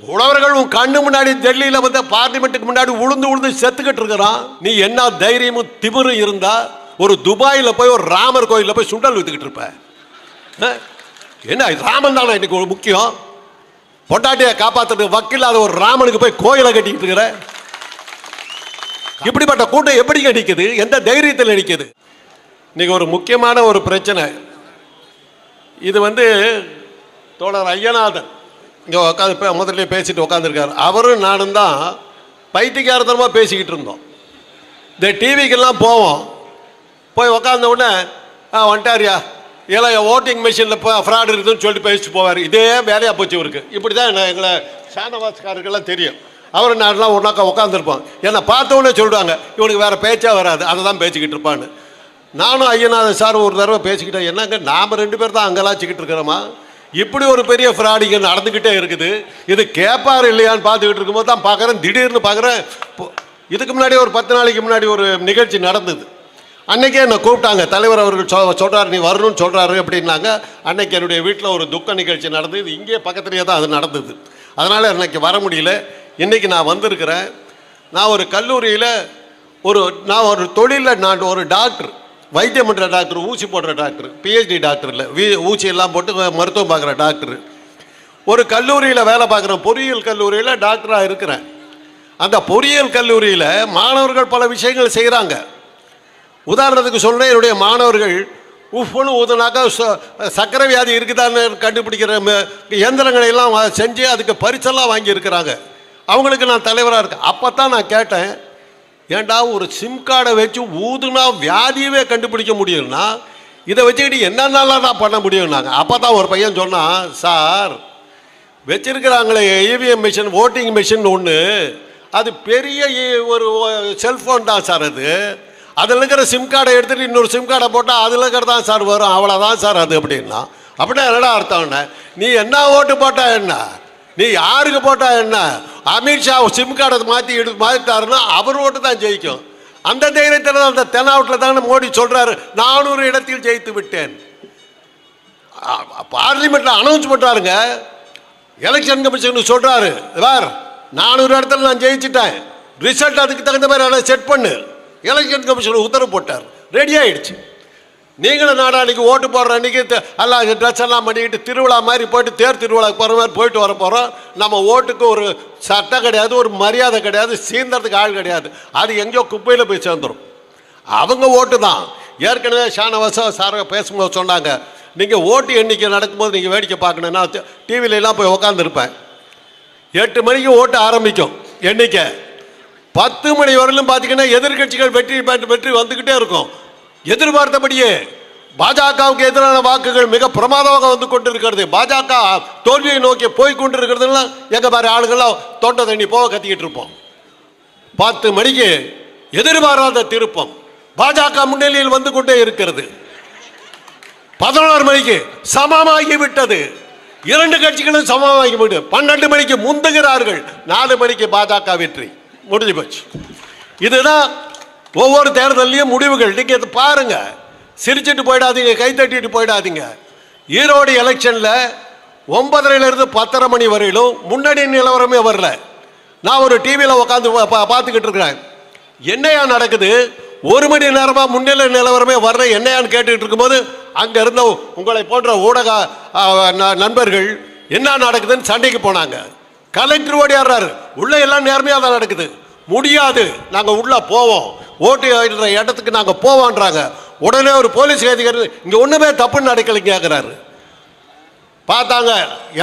உழவர்கள் உன் கண்ணு முன்னாடி டெல்லியில் வந்து பார்லிமெண்ட்டுக்கு முன்னாடி உளுந்து உளுந்து செத்துக்கிட்டு இருக்கிறான். நீ என்ன தைரியமும் திமிரும் இருந்தா ஒரு துபாயில் போய் ஒரு ராமர் கோயிலில் போய் சுண்டல் வித்துக்கிட்டு இருப்ப. என்ன ராமன் தானே இன்னைக்கு ஒரு முக்கியம்? பொண்டாட்டியை காப்பாற்றுறது வக்கில்லாத ஒரு ராமனுக்கு போய் கோயிலை கட்டிக்கிட்டு இருக்கிற? இப்படிப்பட்ட கூட்டம் எப்படி நடிக்குது எந்த தைரியத்தில் நடிக்குது இன்னைக்கு ஒரு முக்கியமான ஒரு பிரச்சனை. இது வந்து தோழர் ஐயநாதன். இங்கே உட்காந்து முதல்ல பேசிட்டு உட்காந்துருக்காரு அவரும் நானும் தான் பைத்தியக்காரத்தனமாக பேசிக்கிட்டு இருந்தோம். இந்த டிவிக்கெல்லாம் போவோம். போய் உக்காந்த உடனே ஆ வந்துட்டாரியா இல்லை ஓட்டிங் மிஷினில் இப்போ ஃப்ராடு இருக்குதுன்னு சொல்லிட்டு பேசிட்டு போவார். இதே வேலையாக போச்சு இவருக்கு. இப்படி தான் என்ன எங்களை ஷானவாஸ்காருக்கெல்லாம் தெரியும். அவர் நான்லாம் ஒன்றாக்கா உட்காந்துருப்போம் என்னை பார்த்த உடனே சொல்லிடுவாங்க இவனுக்கு வேறு பேச்சா வராது. அதை தான் பேசிக்கிட்டு இருப்பான்னு. நானும் ஐயநாதன் சார் ஒரு தடவை பேசிக்கிட்டேன் என்னங்க நாம் ரெண்டு பேர் தான் அங்கெல்லாம் வச்சுக்கிட்டு இருக்கிறோமா? இப்படி ஒரு பெரிய ஃப்ராட் இங்கே நடந்துக்கிட்டே இருக்குது. இது கேட்பார் இல்லையான்னு பார்த்துக்கிட்டு இருக்கும்போது தான் பார்க்குறேன். திடீர்னு பார்க்குறேன் இதுக்கு முன்னாடி ஒரு பத்து நாளைக்கு முன்னாடி ஒரு நிகழ்ச்சி நடந்தது. அன்றைக்கே என்னை கூப்பிட்டாங்க. தலைவர் அவர்கள் சொ சொல்கிறார் நீ வரணும்னு சொல்கிறாரு அப்படின்னாங்க. அன்னைக்கு என்னுடைய வீட்டில் ஒரு துக்க நிகழ்ச்சி நடந்தது. இங்கே பக்கத்துலேயே தான் அது நடந்தது. அதனால் அன்னைக்கு வர முடியல. இன்றைக்கி நான் வந்திருக்கிறேன். நான் ஒரு கல்லூரியில் ஒரு நான் ஒரு தொழிலில் நான் ஒரு டாக்டர். வைத்தியம் பண்ணுற டாக்டர் ஊசி போடுற டாக்டர் பிஹெச்டி டாக்டர் இல்லை வீ ஊசி எல்லாம் போட்டு மருத்துவம் பார்க்குற டாக்டர். ஒரு கல்லூரியில் வேலை பார்க்குறேன் பொறியியல் கல்லூரியில் டாக்டராக இருக்கிறேன். அந்த பொறியியல் கல்லூரியில் மாணவர்கள் பல விஷயங்கள் செய்கிறாங்க உதாரணத்துக்கு சொல்கிறேன் என்னுடைய மாணவர்கள் உஃப்னு ஊதுனாக்கா ச- சர்க்கரை வியாதி இருக்குதான்னு கண்டுபிடிக்கிற இயந்திரங்களை எல்லாம் செஞ்சு அதுக்கு பரிசெல்லாம் வாங்கியிருக்கிறாங்க. அவங்களுக்கு நான் தலைவராக இருக்கேன். அப்போ தான் நான் கேட்டேன் ஏன்டா ஒரு சிம் கார்டை வச்சு ஊதுனா வியாதியவே கண்டுபிடிக்க முடியும்னா இதை வச்சுக்கிட்டு என்னென்னலாம் தான் பண்ண முடியும்னாங்க. அப்போ தான் ஒரு பையன் சொன்னான் சார் வச்சிருக்கிறாங்களே இவிஎம் மிஷின் ஓட்டிங் மிஷின் ஒன்று அது பெரிய ஒரு செல்ஃபோன் தான் சார் அது. அதில் இருக்கிற சிம் கார்டை எடுத்துகிட்டு இன்னொரு சிம் கார்டை போட்டால் அதில் இருக்கிறது தான் சார் வரும். அவ்வளோதான் சார் அது அப்படின்னா. அப்படின்னா என்னடா அர்த்தம்னா நீ என்ன ஓட்டு போட்டா என்ன? நீ யாருக்கு போட்டா என்ன? அமித்ஷா சிம் கார்டை மாற்றி எடுத்து மாற்றிட்டாருன்னா அவர் ஓட்டு தான் ஜெயிக்கும். அந்த தைரியத்தில் அந்த தென்னாவட்டில் தானே மோடி சொல்கிறாரு நானூறு இடத்தில் ஜெயித்து விட்டேன். பார்லிமெண்ட்டில் அனௌன்ஸ் பண்ணுறாருங்க எலெக்ஷன் கமிஷன் சொல்கிறாரு வேர் நானூறு இடத்துல நான் ஜெயிச்சிட்டேன். ரிசல்ட் அதுக்கு தகுந்த மாதிரி அதை செட் பண்ணு. எலெக்ஷன் கமிஷன் உத்தரவு போட்டார். ரெடி ஆயிடுச்சு. நீங்களும் நாடாளிக்கு ஓட்டு போடுற அன்றைக்கி எல்லாம் ட்ரெஸ் எல்லாம் பண்ணிக்கிட்டு திருவிழா மாதிரி போயிட்டு தேர் திருவிழாக்கு போகிற மாதிரி போயிட்டு வர போகிறோம் நம்ம ஓட்டுக்கு ஒரு சட்டம் கிடையாது ஒரு மரியாதை கிடையாது சீந்தறதுக்கு ஆள் கிடையாது. அது எங்கேயோ குப்பையில் போய் சேர்ந்துடும் அவங்க ஓட்டு தான். ஏற்கனவே ஷானவாசம் சார பேசும்போது சொன்னாங்க நீங்கள் ஓட்டு எண்ணிக்கை நடக்கும்போது நீங்கள் வேடிக்கை பார்க்கணுன்னா டிவிலெலாம் போய் உட்காந்துருப்பேன் எட்டு மணிக்கு ஓட்டு ஆரம்பிக்கும் எண்ணிக்கை. பத்து மணி வரையிலும் பார்த்தீங்கன்னா எதிர்க்கட்சிகள் வெற்றி பெற்று வெற்றி வந்துக்கிட்டே இருக்கும். எதிர்பார்த்தபடியே பாஜகவுக்கு எதிரான வாக்குகள் மிக பிரமாதமாக வந்து கொண்டிருக்கிறது. பாஜக தோல்வியை நோக்கி போய் கொண்டிருக்கிறதுலாம் எங்க மாதிரி ஆளுகள்லாம் தோட்ட தண்ணி போக கத்திக்கிட்டு இருப்போம். பத்து மணிக்கு எதிர்பாராத திருப்பம் பாஜக முன்னிலையில் வந்து கொண்டே இருக்கிறது. பதினோரு மணிக்கு சமமாகி விட்டது. இரண்டு கட்சிகளும் சமமாகி விட்டு பன்னெண்டு மணிக்கு முந்துகிறார்கள். நாலு மணிக்கு பாஜக வெற்றி. முடிஞ்சு போச்சு. இதுதான் ஒவ்வொரு தேர்தலையும் முடிவுகள். நீங்க இதை பாருங்கள் சிரிச்சிட்டு போயிடாதீங்க கை தட்டிட்டு போயிடாதீங்க. ஈரோடு எலெக்ஷனில் ஒன்பதரையிலேருந்து பத்தரை மணி வரையிலும் முன்னாடி நிலவரமே வரல. நான் ஒரு டிவியில் உட்காந்து பார்த்துக்கிட்டு இருக்கிறேன். என்னையா நடக்குது? ஒரு மணி நேரமாக முன்னிலை நிலவரமே வர்ற என்னையான்னு கேட்டுக்கிட்டு இருக்கும்போது அங்கே இருந்த உங்களை போன்ற ஊடக ந- நண்பர்கள் என்ன நடக்குதுன்னு சண்டைக்கு போனாங்க. கலெக்டர் ஓடியாடுறாரு. உள்ளே எல்லாம் நேர்மையாக தான் நடக்குது. முடியாது. நாங்கள் உள்ளே போவோம். ஓட்டு இடுற இடத்துக்கு நாங்கள் போவான்றாங்க. உடனே ஒரு போலீஸ் அதிகாரி இங்கே ஒன்றுமே தப்புன்னு நடக்கலைங்க கேட்குறாரு பார்த்தாங்க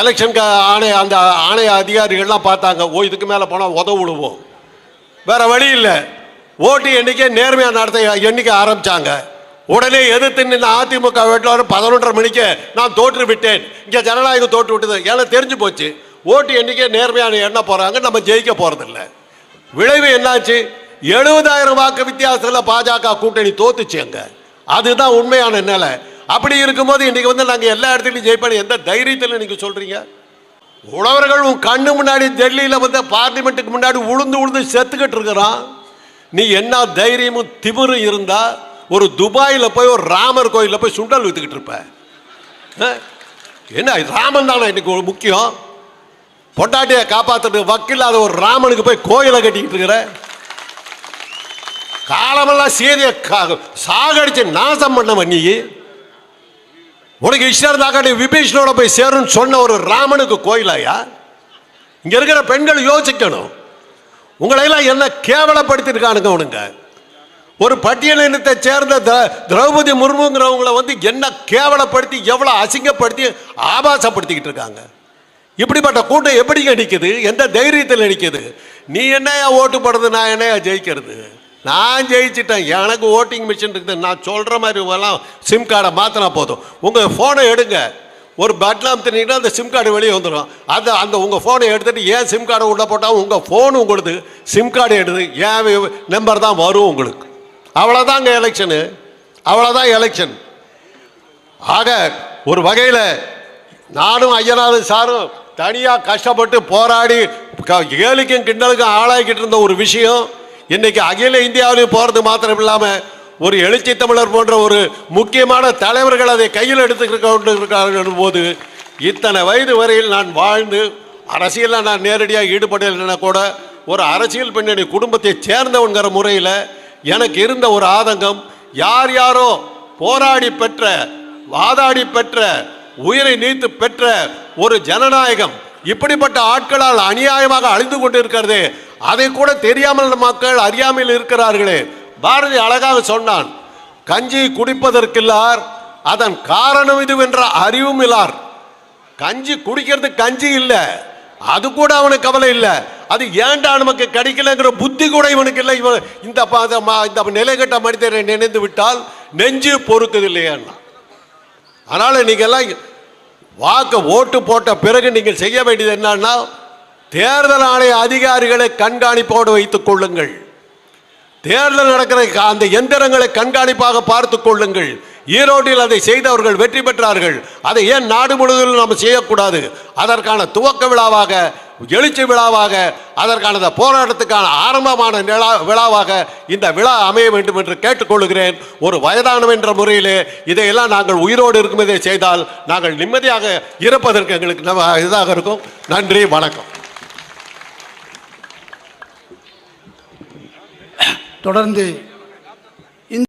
எலெக்ஷன் ஆணைய அந்த ஆணைய அதிகாரிகள்லாம் பார்த்தாங்க ஓ இதுக்கு மேலே போனால் உதவு விடுவோம். வேறு வழி இல்லை. ஓட்டு எண்ணிக்கை நேர்மையாக நடத்த எண்ணிக்கை ஆரம்பித்தாங்க உடனே எதிர்த்து நின்று அதிமுக வேட்பாளர் பதினொன்றரை மணிக்கு நான் தோற்று விட்டேன். இங்கே ஜனநாயகம் தோற்று விட்டது. ஏன்னா தெரிஞ்சு போச்சு. ஓட்டு எண்ணிக்கை நேர்மையான எண்ண போகிறாங்க நம்ம ஜெயிக்க போகிறதில்ல விளைவு என்னாச்சு? எழுபதாயிரம் வாக்கு வித்தியாசத்தில் பாஜக கூட்டணி தோத்துச்சு அங்க அதுதான் உண்மையான நிலை. அப்படி இருக்கும்போது இன்னைக்கு வந்து நாங்கள் எல்லா இடத்துலையும் ஜெயிப்பேன் எந்த தைரியத்தில் நீங்கள் சொல்கிறீங்க உழவர்கள் உன் கண்ணு முன்னாடி டெல்லியில் வந்து பார்லிமெண்ட்டுக்கு முன்னாடி உளுந்து உளுந்து செத்துக்கிட்டு இருக்கிறான். நீ என்ன தைரியமும் திமிரும் இருந்தால் ஒரு துபாயில் போய் ஒரு ராமர் கோயிலில் போய் சுண்டல் வித்துக்கிட்டு இருப்ப. என்ன ராமன் தானே இன்னைக்கு ஒரு முக்கியம்? பொண்டாட்டியை காப்பாத்துறதுக்கு வக்கில்லாத ஒரு ராமனுக்கு போய் கோயிலை கட்டிக்கிட்டு இருக்கிற? காலமெல்லாம் சீதையை கா- சாகடிச்சு நாசம் பண்ணவன் நீ உனக்கு இஷ்டம் இருந்தாக்காட்டி விபீஷனோட போய் சேருன்னு சொன்ன ஒரு ராமனுக்கு கோயிலாயா? இங்க இருக்கிற பெண்கள் யோசிக்கணும். உங்களையெல்லாம் என்ன கேவலப்படுத்திருக்கானுங்க உனங்க ஒரு பட்டியலினத்தை சேர்ந்த திரௌபதி முர்முங்கிறவங்கள வந்து என்ன கேவலப்படுத்தி எவ்வளோ அசிங்கப்படுத்தி ஆபாசப்படுத்திக்கிட்டு இருக்காங்க. இப்படிப்பட்ட கூட்டம் எப்படிங்க நிற்குது எந்த தைரியத்தில் நிற்குது நீ என்னையா ஓட்டு போடுறது நான் என்னையா ஜெயிக்கிறது? நான் ஜெயிச்சிட்டேன். எனக்கு ஓட்டிங் மிஷின் இருக்குது. நான் சொல்கிற மாதிரி எல்லாம் சிம் கார்டை மாற்றினா போதும். உங்கள் ஃபோனை எடுங்க. ஒரு பட்டன் அமுத்துனீங்கன்னா அந்த சிம் கார்டு வெளியே வந்துடும் அது அந்த உங்கள் ஃபோனை எடுத்துகிட்டு ஏன் சிம் கார்டை உள்ள போட்டால் உங்கள் ஃபோன் உங்களுக்கு சிம் கார்டு எடுத்து ஏன் நம்பர் தான் வரும் உங்களுக்கு? அவ்வளோதாங்க எலெக்ஷனு அவ்வளோதான் எலெக்ஷன் ஆக ஒரு வகையில் நானும் ஐயனாவது சாரும் தனியாக கஷ்டப்பட்டு போராடி க- கேலிக்கும் கிண்டலுக்கும் ஆளாகிக்கிட்டு இருந்த ஒரு விஷயம். இன்னைக்கு அகில இந்தியாவிலையும் போகிறது மாத்திரம் இல்லாமல் ஒரு எழுச்சி தமிழர் போன்ற ஒரு முக்கியமான தலைவர்கள் அதை கையில் எடுத்துக்கிட்டு இருக்கிறார்கள் போது இத்தனை வயது வரையில் நான் வாழ்ந்து அரசியலில் நான் நேரடியாக ஈடுபடலைன்னா கூட ஒரு அரசியல் பின்னணி குடும்பத்தை சேர்ந்தவங்கிற முறையில் எனக்கு இருந்த ஒரு ஆதங்கம் யார் யாரோ போராடி பெற்ற வாதாடி பெற்ற உயிரை நீத்து பெற்ற ஒரு ஜனநாயகம் இப்படிப்பட்ட ஆட்களால் அநியாயமாக அழிந்து கொண்டிருக்கிறது அதை கூட தெரியாமல் மக்கள் அறியாமல் இருக்கிறார்களே. பாரதி அழகாக சொன்னான் கஞ்சி குடிப்பதற்கில்லார் அதன் காரணம் இதுவென்ற அறிவும் இல்லார். கஞ்சி குடிக்கிறது கஞ்சி இல்லை அது கூட அவனுக்கு கவலை இல்லை. அது ஏன்டா நமக்கு கிடைக்கலங்கிற புத்தி கூட இவனுக்கு இல்லை. இவன் இந்த இந்த நிலைகட்ட மனிதரை நினைந்து விட்டால் நெஞ்சு பொறுக்குது இல்லையான்னா அதனால நீங்க எல்லாம் வாக்கு ஓட்டு போட்ட பிறகு நீங்கள் செய்ய வேண்டியது என்னன்னா தேர்தல் ஆணைய அதிகாரிகளை கண்காணிப்போடு வைத்துக் கொள்ளுங்கள். தேர்தல் நடக்கிற அந்த எந்திரங்களை கண்காணிப்பாக பார்த்து கொள்ளுங்கள். ஈரோட்டில் அதை செய்தவர்கள் வெற்றி பெற்றார்கள். அதை ஏன் நாடு முழுவதும் நாம் செய்யக்கூடாது? அதற்கான துவக்க விழாவாக எழுச்சி விழாவாக அதற்கான போராட்டத்துக்கான ஆரம்பமான நிலா விழாவாக இந்த விழா அமைய வேண்டும் என்று கேட்டுக்கொள்கிறேன். ஒரு வயதானம் என்ற முறையிலே இதையெல்லாம் நாங்கள் உயிரோடு இருக்கும் செய்தால் நாங்கள் நிம்மதியாக இருப்பதற்கு எங்களுக்கு நம்ம இதாக இருக்கும். நன்றி வணக்கம். தொடர்ந்து